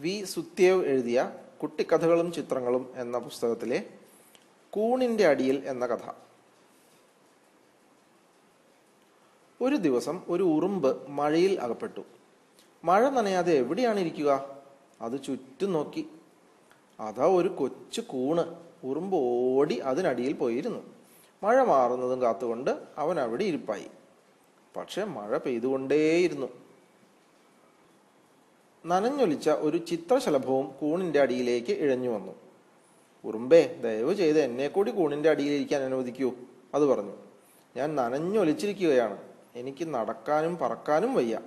V സുത്യേവ് എഴുതിയ കുട്ടിക്കഥകളും ചിത്രങ്ങളും എന്ന പുസ്തകത്തിലെ കൂണിന്റെ അടിയിൽ എന്ന കഥ. ഒരു ദിവസം ഒരു ഉറുമ്പ് മഴയിൽ അകപ്പെട്ടു. മഴ നനയാതെ എവിടെയാണ് ഇരിക്കുക? അത് ചുറ്റും നോക്കി. അതാ ഒരു കൊച്ചു കൂണ് ഉറുമ്പ് ഓടി അതിനടിയിൽ പോയിരുന്നു. മഴ മാറുന്നതും കാത്തുകൊണ്ട് അവൻ അവിടെ ഇരിപ്പായി. പക്ഷെ മഴ പെയ്തുകൊണ്ടേയിരുന്നു. നനഞ്ഞൊലിച്ച ഒരു ചിത്രശലഭവും കൂണിന്റെ അടിയിലേക്ക് ഇഴഞ്ഞു വന്നു. ഉറുമ്പേ ദയവ് ചെയ്ത് എന്നെ കൂടി കൂണിന്റെ അടിയിലിരിക്കാൻ അനുവദിക്കൂ അത് പറഞ്ഞു. ഞാൻ നനഞ്ഞൊലിച്ചിരിക്കുകയാണ്. എനിക്ക് നടക്കാനും പറക്കാനും വയ്യ.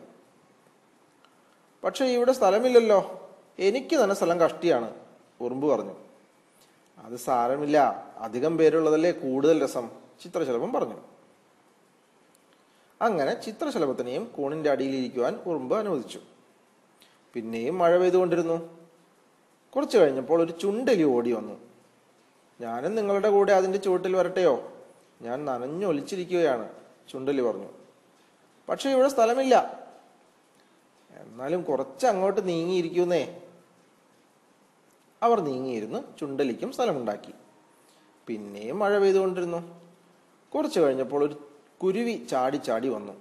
പക്ഷേ ഇവിടെ സ്ഥലമില്ലല്ലോ. എനിക്ക് തന്നെ സ്ഥലം കഷ്ടിയാണ് ഉറുമ്പ് പറഞ്ഞു. അത് സാരമില്ല. അധികം പേരുള്ളതല്ലേ കൂടുതൽ രസം ചിത്രശലഭം പറഞ്ഞു. അങ്ങനെ ചിത്രശലഭത്തിനെയും കൂണിന്റെ അടിയിലിരിക്കുവാൻ ഉറുമ്പ് അനുവദിച്ചു. പിന്നെയും മഴ പെയ്തുകൊണ്ടിരുന്നു. കുറച്ചു കഴിഞ്ഞപ്പോൾ ഒരു ചുണ്ടലി ഓടി വന്നു. ഞാനും നിങ്ങളുടെ കൂടെ അതിന്റെ ചുവട്ടിൽ വരട്ടെയോ? ഞാൻ നനഞ്ഞൊലിച്ചിരിക്കുകയാണ് ചുണ്ടലി പറഞ്ഞു. പക്ഷെ ഇവിടെ സ്ഥലമില്ല. എന്നാലും കുറച്ച് അങ്ങോട്ട് നീങ്ങിയിരിക്കുന്നേ. അവർ നീങ്ങിയിരുന്ന് ചുണ്ടലിക്കും സ്ഥലമുണ്ടാക്കി. പിന്നെയും മഴ പെയ്തുകൊണ്ടിരുന്നു. കുറച്ചു കഴിഞ്ഞപ്പോൾ ഒരു കുരുവി ചാടി ചാടി വന്നു.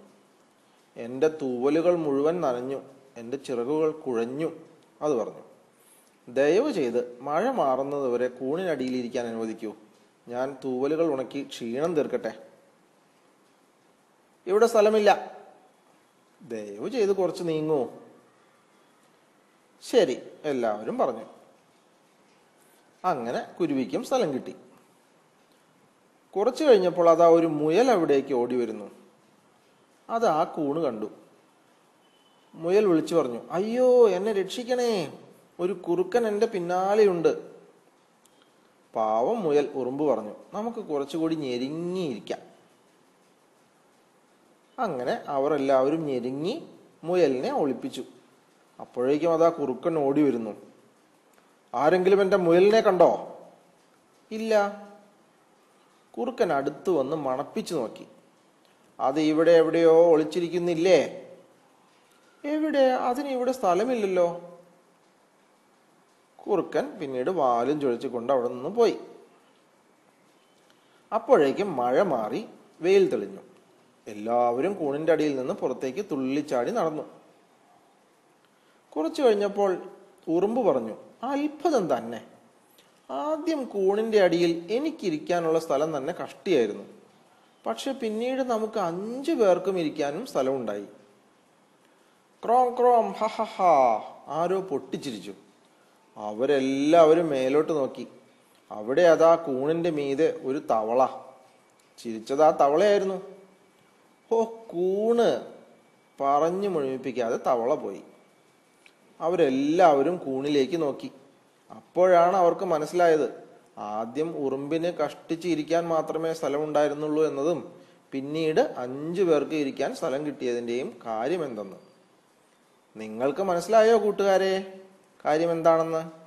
എന്റെ തൂവലുകൾ മുഴുവൻ നനഞ്ഞു. എന്റെ ചിറകുകൾ കുഴഞ്ഞു അത് പറഞ്ഞു. ദയവ് ചെയ്ത് മഴ മാറുന്നതുവരെ കൂണിനടിയിലിരിക്കാൻ അനുവദിക്കൂ. ഞാൻ തൂവലുകൾ ഉണക്കി ക്ഷീണം തീർക്കട്ടെ. ഇവിടെ സ്ഥലമില്ല. ദയവ് ചെയ്ത് കുറച്ച് നീങ്ങൂ. ശരി എല്ലാവരും പറഞ്ഞു. അങ്ങനെ കുരുവിക്കും സ്ഥലം കിട്ടി. കുറച്ചു കഴിഞ്ഞപ്പോൾ അതാ ഒരു മുയൽ അവിടേക്ക് ഓടി വരുന്നു അത് ആ കൂണ് കണ്ടു. മുയൽ വിളിച്ചു പറഞ്ഞു അയ്യോ എന്നെ രക്ഷിക്കണേ. ഒരു കുറുക്കൻ എന്റെ പിന്നാലെയുണ്ട്. പാവം മുയൽ ഉറുമ്പ് പറഞ്ഞു നമുക്ക് കുറച്ചുകൂടി ഞെരുങ്ങിയിരിക്കാം. അങ്ങനെ അവരെല്ലാവരും ഞെരുങ്ങി മുയലിനെ ഒളിപ്പിച്ചു. അപ്പോഴേക്കും അതാ കുറുക്കൻ ഓടി വരുന്നു. ആരെങ്കിലും എന്റെ മുയലിനെ കണ്ടോ? ഇല്ല. കുറുക്കൻ അടുത്തു വന്ന് മണപ്പിച്ചു നോക്കി. അത് ഇവിടെ എവിടെയോ ഒളിച്ചിരിക്കുന്നില്ലേ? എവിടെ? അതിന് ഇവിടെ സ്ഥലമില്ലല്ലോ. കുറുക്കൻ പിന്നീട് വാലും ചൊഴിച്ചുകൊണ്ട് അവിടെ നിന്ന് പോയി. അപ്പോഴേക്കും മഴ മാറി വെയിൽ തെളിഞ്ഞു. എല്ലാവരും കൂണിന്റെ അടിയിൽ നിന്ന് പുറത്തേക്ക് തുള്ളിച്ചാടി നടന്നു. കുറച്ചു കഴിഞ്ഞപ്പോൾ ഉറുമ്പ് പറഞ്ഞു അത്ഭുതം തന്നെ. ആദ്യം കൂണിന്റെ അടിയിൽ എനിക്കിരിക്കാനുള്ള സ്ഥലം തന്നെ കഷ്ടിയായിരുന്നു. പക്ഷെ പിന്നീട് നമുക്ക് അഞ്ചു പേർക്കും ഇരിക്കാനും സ്ഥലമുണ്ടായി. ക്രോം ക്രോം ഹ ഹ ഹ. ആരോ പൊട്ടിച്ചിരിച്ചു. അവരെല്ലാവരും മേലോട്ട് നോക്കി. അവിടെ അതാ കൂണിന്റെ മീതെ ഒരു തവള. ചിരിച്ചത് ആ തവളയായിരുന്നു. ഓ കൂണ്. പറഞ്ഞു മുഴുമിപ്പിക്കാതെ തവള പോയി. അവരെല്ലാവരും കൂണിലേക്ക് നോക്കി. അപ്പോഴാണ് അവർക്ക് മനസ്സിലായത്. ആദ്യം ഉറുമ്പിന് കഷ്ടിച്ച് ഇരിക്കാൻ മാത്രമേ സ്ഥലമുണ്ടായിരുന്നുള്ളൂ എന്നതും പിന്നീട് അഞ്ചു പേർക്ക് ഇരിക്കാൻ സ്ഥലം കിട്ടിയതിന്റെയും കാര്യം നിങ്ങൾക്ക് മനസ്സിലായോ കൂട്ടുകാരെ? കാര്യം എന്താണെന്ന്?